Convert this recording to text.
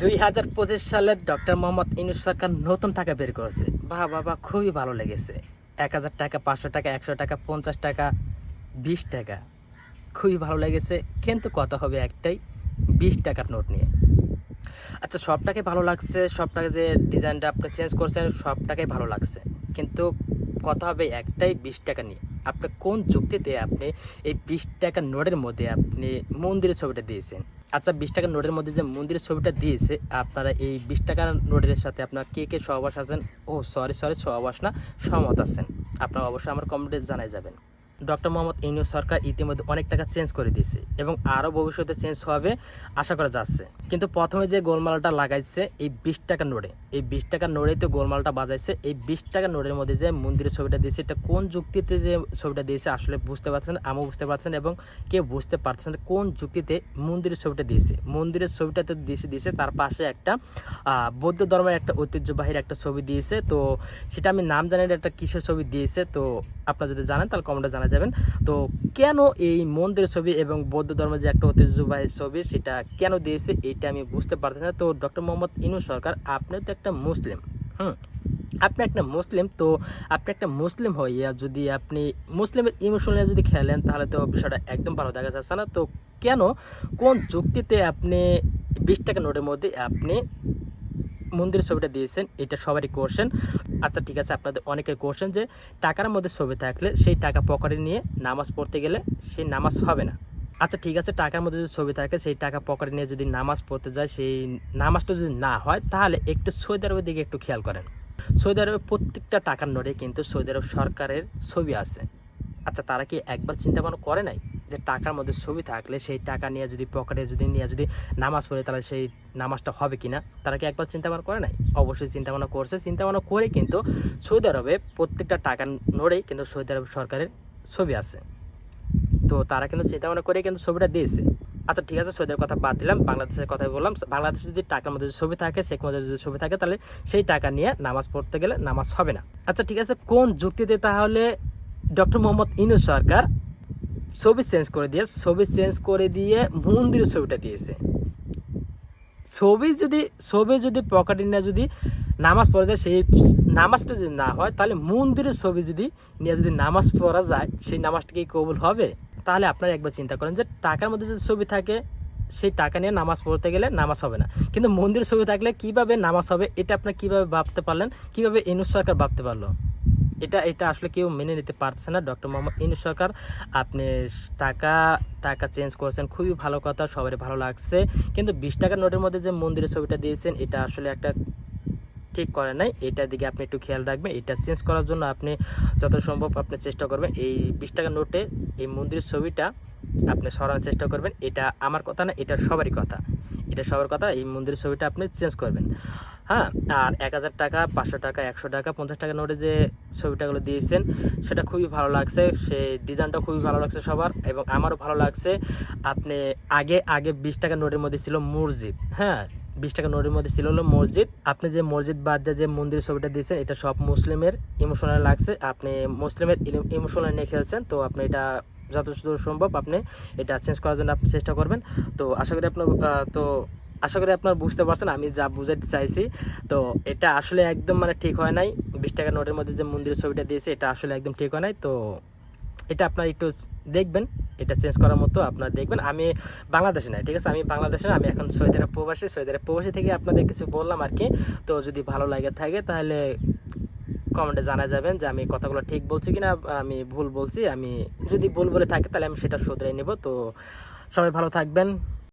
দুই হাজার পঁচিশ সালে ডক্টর মোহাম্মদ ইনুস সরকার নতুন টাকা বের করেছে। বাহ বাবা খুবই ভালো লেগেছে। এক হাজার টাকা, পাঁচশো টাকা, একশো টাকা, পঞ্চাশ টাকা, বিশ টাকা। খুবই ভালো লেগেছে, কিন্তু কত হবে একটাই? বিশ টাকার নোট নিয়ে। আচ্ছা সবটাকে ভালো লাগছে, সবটাকে যে ডিজাইনটা আপনি চেঞ্জ করছেন, সবটাকে ভালো লাগছে। কিন্তু কত হবে একটাই? বিশ টাকা নিয়ে। আপনি কোন যুক্তিতে আপনি এই বিশ টাকা নোটের মধ্যে আপনি মন্দিরের ছবিটা দিয়েছেন? আচ্ছা বিশ টাকার নোটের মধ্যে যে মন্দিরের ছবিটা দিয়েছে, আপনারা এই বিশ টাকার নোটের সাথে আপনার কে কে সহবাস আছেন? ও সরি সরি সহবাস না সহমত আছেন। আপনারা অবশ্যই আমার কমেন্টে জানাই যাবেন। ডক্টর মোহাম্মদ ইনু সরকার ইতিমধ্যে অনেক টাকা চেঞ্জ করে দিয়েছে এবং আরও ভবিষ্যতে চেঞ্জ হবে আশা করা যাচ্ছে। কিন্তু প্রথমে যে গোলমালটা লাগাইছে এই বিশ টাকা নোটে, এই বিশ টাকার নোটেই তো গোলমালটা বাজাইছে। এই বিশ টাকা নোটের মধ্যে যে মন্দিরের ছবিটা দিয়েছে, এটা কোন যুক্তিতে যে ছবিটা দিয়েছে আসলে বুঝতে পারছেন, আমিও বুঝতে পারছেন এবং কেউ বুঝতে পারছেন কোন যুক্তিতে মন্দিরের ছবিটা দিয়েছে। মন্দিরের ছবিটা তো দিয়েছে দিয়েছে, তার পাশে একটা বৌদ্ধ ধর্মের একটা ঐতিহ্যবাহীর একটা ছবি দিয়েছে। তো সেটা আমি নাম জানি একটা কিসের ছবি দিয়েছে। তো আপনারা যদি জানেন তাহলে কমেন্টে জানা যাবেন। তো কেন এই মন্দিরের ছবি এবং বৌদ্ধ ধর্মের যে একটা ঐতিহ্যবাহী ছবি সেটা কেন দিয়েছে এটা আমি বুঝতে পারতেছি না। তো ডক্টর মোহাম্মদ ইনু সরকার, আপনি তো একটা মুসলিম, হুম? আপনি একটা মুসলিম, তো আপনি একটা মুসলিম হইয়া যদি আপনি মুসলিমের ইমোশনে যদি খেলেন তাহলে তো বিষয়টা একদম ভালো দেখা যাচ্ছে না। তো কেন কোন যুক্তিতে আপনি বিশ টাকা নোটের মধ্যে আপনি মন্দিরের ছবিটা দিয়েছেন, এটা সবারই কোশ্চেন আচ্ছা ঠিক আছে, আপনাদের অনেকের কোশ্চেন যে, টাকার মধ্যে ছবি থাকলে সেই টাকা পকেটে নিয়ে নামাজ পড়তে গেলে সেই নামাজ হবে না। আচ্ছা ঠিক আছে, টাকার মধ্যে যদি ছবি থাকে, সেই টাকা পকেটে নিয়ে যদি নামাজ পড়তে যায়, সেই নামাজটা যদি না হয়, তাহলে একটু সৌদি আরবের দিকে একটু খেয়াল করেন। সৌদি আরবের প্রত্যেকটা টাকার নোটে কিন্তু সৌদি আরব সরকারের ছবি আছে। আচ্ছা তারা কি একবার চিন্তা ভাবনা করে নাই? যে টাকার মধ্যে ছবি থাকলে সেই টাকা নিয়ে যদি পকেটে যদি নিয়ে যদি নামাজ পড়ে, তাহলে সেই নামাজটা হবে কিনা, তারা কি একবার চিন্তা ভাবনা করে নাই? অবশ্যই চিন্তা ভাবনা করছে। চিন্তা ভাবনা করে কিন্তু সৌদি আরবে প্রত্যেকটা টাকা নোড়েই কিন্তু সৌদি আরব সরকারের ছবি আছে। তো তারা কিন্তু চিন্তা ভাবনা করে কিন্তু ছবিটা দিয়েছে। আচ্ছা ঠিক আছে সৌদির কথা বাদ দিলাম, বাংলাদেশের কথা বললাম। বাংলাদেশে যদি টাকার মধ্যে যদি ছবি থাকে, শেখ মধ্যে যদি ছবি থাকে, তাহলে সেই টাকা নিয়ে নামাজ পড়তে গেলে নামাজ হবে না। আচ্ছা ঠিক আছে, কোন যুক্তিতে তাহলে ডক্টর মোহাম্মদ ইনু সরকার ছবি চেঞ্জ করে দিয়ে, ছবি চেঞ্জ করে দিয়ে মন্দিরের ছবিটা দিয়েছে। ছবি যদি ছবি যদি পকেটে নিয়ে যদি নামাজ পড়া যায়, সেই নামাজটা যদি না হয়, তাহলে মন্দিরের ছবি যদি নিয়ে যদি নামাজ পড়া যায়, সেই নামাজটা কি কবুল হবে? তাহলে আপনারা একবার চিন্তা করেন যে টাকার মধ্যে যদি ছবি থাকে, সেই টাকা নিয়ে নামাজ পড়তে গেলে নামাজ হবে না। কিন্তু মন্দিরের ছবি থাকলে কীভাবে নামাজ হবে, এটা আপনার কীভাবে ভাবতে পারলেন? কীভাবে ইনু সরকার ভাবতে পারল? এটা এটা আসলে কেউ মেনে নিতে পারছে না, ডক্টর মোহাম্মদ ইনু সরকার। আপনি টাকা টাকা চেঞ্জ করেছেন, খুবই ভালো কথা, সবারই ভালো লাগছে। কিন্তু বিশ টাকার নোটের মধ্যে যে মন্দিরের ছবিটা দিয়েছেন, এটা আসলে একটা ঠিক করে নাই। এটার দিকে আপনি একটু খেয়াল রাখবেন, এটা চেঞ্জ করার জন্য আপনি যত সম্ভব আপনি চেষ্টা করবেন। এই বিশ টাকার নোটে এই মন্দিরের ছবিটা আপনি সরানোর চেষ্টা করবেন। এটা আমার কথা না, এটা সবারই কথা। এটা সবার কথা, এই মন্দিরের ছবিটা আপনি চেঞ্জ করবেন। হ্যাঁ আর এক হাজার টাকা, পাঁচশো টাকা, একশো টাকা, পঞ্চাশ টাকা নোটে যে ছবিটাগুলো দিয়েছেন, সেটা খুবই ভালো লাগছে। সে ডিজাইনটা খুবই ভালো লাগছে সবার এবং আমারও ভালো লাগছে। আপনি আগে আগে বিশ টাকা নোটের মধ্যে ছিল মসজিদ হ্যাঁ বিশ টাকা নোটের মধ্যে ছিল হলো মসজিদ। আপনি যে মসজিদ বাদ দিয়ে যে মন্দিরের ছবিটা দিয়েছেন, এটা সব মুসলিমের ইমোশনাল লাগছে। আপনি মুসলিমের ইমোশনাল নিয়ে খেলছেন, তো আপনি এটা যত সম্ভব। আপনি এটা চেঞ্জ করার জন্য আপনি চেষ্টা করবেন। তো আশা করি আপনার তো আশা করি আপনার বুঝতে পারছেন আমি যা বুঝাতে চাইছি। তো এটা আসলে একদম মানে ঠিক হয় নাই। বিশ টাকা নোটের মধ্যে যে মন্দিরের ছবিটা দিয়েছে এটা আসলে একদম ঠিক হয় নাই। তো এটা আপনার একটু দেখবেন এটা চেঞ্জ করার মতো আপনারা দেখবেন। আমি বাংলাদেশে নাই ঠিক আছে? আমি বাংলাদেশে না, আমি এখন সৌদি প্রবাসী। সৌদি প্রবাসী থেকে আপনাদের কিছু বললাম আর কি। তো যদি ভালো লাগে থাকে তাহলে কমেন্টে জানা যাবেন যে আমি কথাগুলো ঠিক বলছি কিনা আমি ভুল বলছি। আমি যদি ভুল বলে থাকি তাহলে আমি সেটা শুধরে নেব। তো সবাই ভালো থাকবেন।